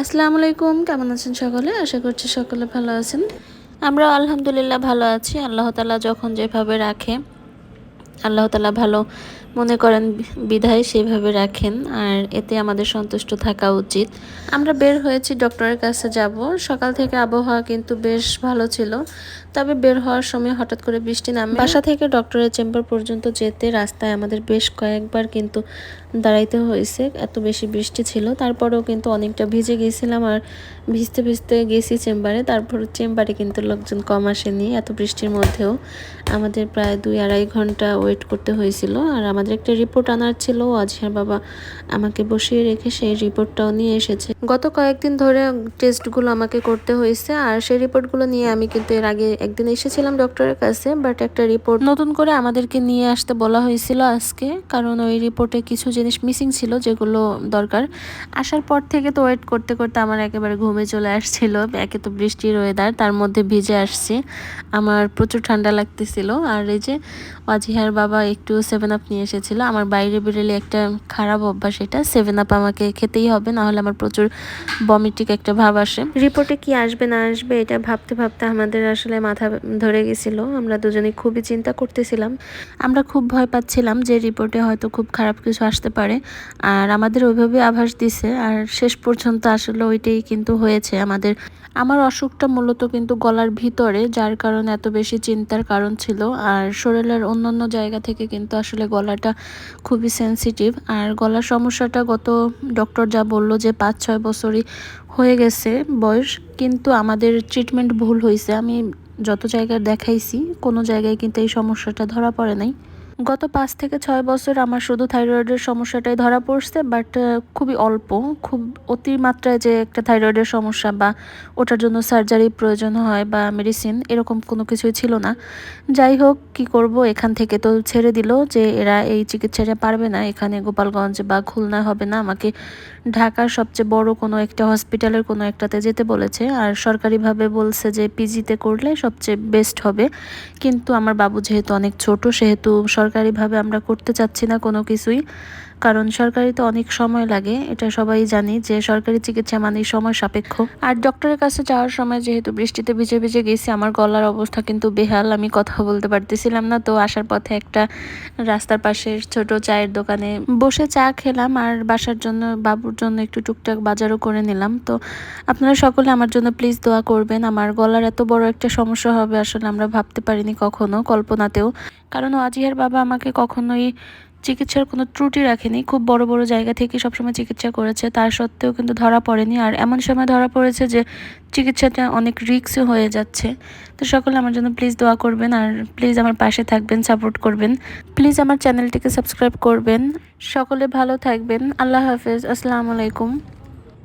আসসালামু আলাইকুম, কেমন আছেন সকলে? আশা করছি সকলে ভালো আছেন। আমরা আলহামদুলিল্লাহ ভালো আছি। আল্লাহ তালা যখন যেভাবে রাখে আল্লাহ তালা ভালো মনে করেন, বিধায় সেভাবে রাখেন। আর এতে আমাদের সন্তুষ্ট থাকা উচিত। আমরা বের হয়েছি ডক্টরের কাছে যাব। সকাল থেকে আবহাওয়া কিন্তু বেশ ভালো ছিল। তবে বের হওয়ার সময় হঠাৎ করে বৃষ্টি নামে। বাসা থেকে ডক্টরের চেম্বার পর্যন্ত যেতে রাস্তায় আমাদের বেশ কয়েকবার কিন্তু দাঁড়াইতে হয়েছে। এত বেশি বৃষ্টি ছিল। তারপরেও কিন্তু অনেকটা ভিজে গিয়েছিলাম আর ভিজতে ভিজতে গেছি চেম্বারে। তারপর চেম্বারে কিন্তু লোকজন কম আসেনি এত বৃষ্টির মধ্যেও। আমাদের প্রায় দুই আড়াই ঘণ্টা ওয়েট করতে হয়েছিল। আর আমাদের একটা রিপোর্ট আনার ছিল আজহার বাবা আমাকে বসিয়ে রেখে সেই রিপোর্টটাও নিয়ে এসেছে। গত কয়েকদিন ধরে টেস্টগুলো আমাকে করতে হয়েছে, আর সেই রিপোর্টগুলো নিয়ে আমি কিন্তু এর আগে একদিন এসেছিলাম ডক্টরের কাছে, বাট একটা রিপোর্ট নতুন করে আমাদেরকে নিয়ে আসতে বলা হয়েছিল আজকে, কারণ ওই রিপোর্টে কিছু জিনিস মিসিং ছিল যেগুলো দরকার। আসার পর থেকে তো ওয়েট করতে করতে আমার একেবারে ঘুমে চলে আসছিল, একে তো বৃষ্টির ওয়েদার তার মধ্যে ভিজে আসছি। আমার প্রচুর ঠান্ডা লাগতেছিল আর এই যে ওয়াজিহার বাবা একটু সেভেন আপ নিয়ে এসেছিল। আমার বাইরে বেরোলে একটা খারাপ অভ্যাস এটা। সেভেন আপ আমাকে খেতেই হবে না হলে আমার প্রচুর বমিটিক একটা ভাব আসে। রিপোর্টে কি আসবে না আসবে এটা ভাবতে ভাবতে আমাদের আসলে মাথা ধরে গেছিল। আমরা দুজনে খুবই চিন্তা করতেছিলাম। আমরা খুব ভয় পাচ্ছিলাম যে রিপোর্টে হয়তো খুব খারাপ কিছু আসতে পারে। আর আমাদের ওইভাবে আভাস দিছে। আর শেষ পর্যন্ত আসলে ওইটাই কিন্তু হয়েছে আমাদের। আমার অসুখটা মূলত কিন্তু গলার ভিতরে যার কারণে এত বেশি চিন্তার কারণ ছিল। আর শরীরের অন্যান্য জায়গা থেকে কিন্তু আসলে গলাটা খুবই সেন্সিটিভ আর গলার সমস্যাটা গত ডক্টর যা বলল যে পাঁচ, ছয় বছরই হয়ে গেছে বয়স, কিন্তু আমাদের ট্রিটমেন্ট ভুল হয়েছে আমি যত জায়গায় দেখাইছি, কোনো জায়গায় কিন্তু এই সমস্যাটা ধরা পড়ে নাই। গত পাঁচ থেকে ছয় বছর আমার শুধু থাইরয়েডের সমস্যাটাই ধরা পড়ছে বাট খুবই অল্প, খুব অতিমাত্রায় যে একটা থাইরয়েডের সমস্যা বা ওটার জন্য সার্জারি প্রয়োজন হয় বা মেডিসিন এরকম কোনো কিছুই ছিল না। যাই হোক, কি করব, এখান থেকে তো ছেড়ে দিল যে এরা এই চিকিৎসাটা পারবে না, এখানে গোপালগঞ্জ বা খুলনা হবে না, আমাকে ঢাকার সবচেয়ে বড় কোনো একটা হসপিটালের কোনো একটাতে যেতে বলেছে। আর সরকারিভাবে বলছে যে পিজিতে করলে সবচেয়ে বেস্ট হবে, কিন্তু আমার বাবু যেহেতু অনেক ছোট, সেহেতু সরকারিভাবে আমরা করতে চাচ্ছি না কোনো কিছুই। কারণ সরকারি তো অনেক সময় লাগে, এটা সবাই জানি যে সরকারি চিকিৎসা মানে সময় সাপেক্ষ। আর ডক্টরের কাছে যাওয়ার সময় যেহেতু বৃষ্টিতে ভিজে ভিজে গেছি, আমার গলার অবস্থা কিন্তু বেহাল, আমি কথা বলতে পারতেছিলাম না। তো আসার পথে একটা রাস্তার পাশে ছোট চায়ের দোকানে বসে চা খেলাম আর বাসার জন্য, বাবুর জন্য একটু টুকটাক বাজারও করে নিলাম। তো আপনারা সকলে আমার জন্য প্লিজ দোয়া করবেন। আমার গলার এত বড় একটা সমস্যা হবে আসলে আমরা ভাবতে পারিনি কখনো কল্পনাতেও। কারণ আজিহার বাবা আমাকে কখনোই চিকিৎসার কোনো ত্রুটি রাখেনি। খুব বড় বড় জায়গা থেকে সবসময় চিকিৎসা করেছে। তার সত্ত্বেও কিন্তু ধরা পড়েনি। আর এমন সময় ধরা পড়েছে যে চিকিৎসাটা অনেক রিক্সও হয়ে যাচ্ছে। তো সকলে আমার জন্য প্লিজ দোয়া করবেন আর প্লিজ আমার পাশে থাকবেন সাপোর্ট করবেন। প্লিজ আমার চ্যানেলটিকে সাবস্ক্রাইব করবেন। সকলে ভালো থাকবেন। আল্লাহ হাফেজ। আসসালামু আলাইকুম।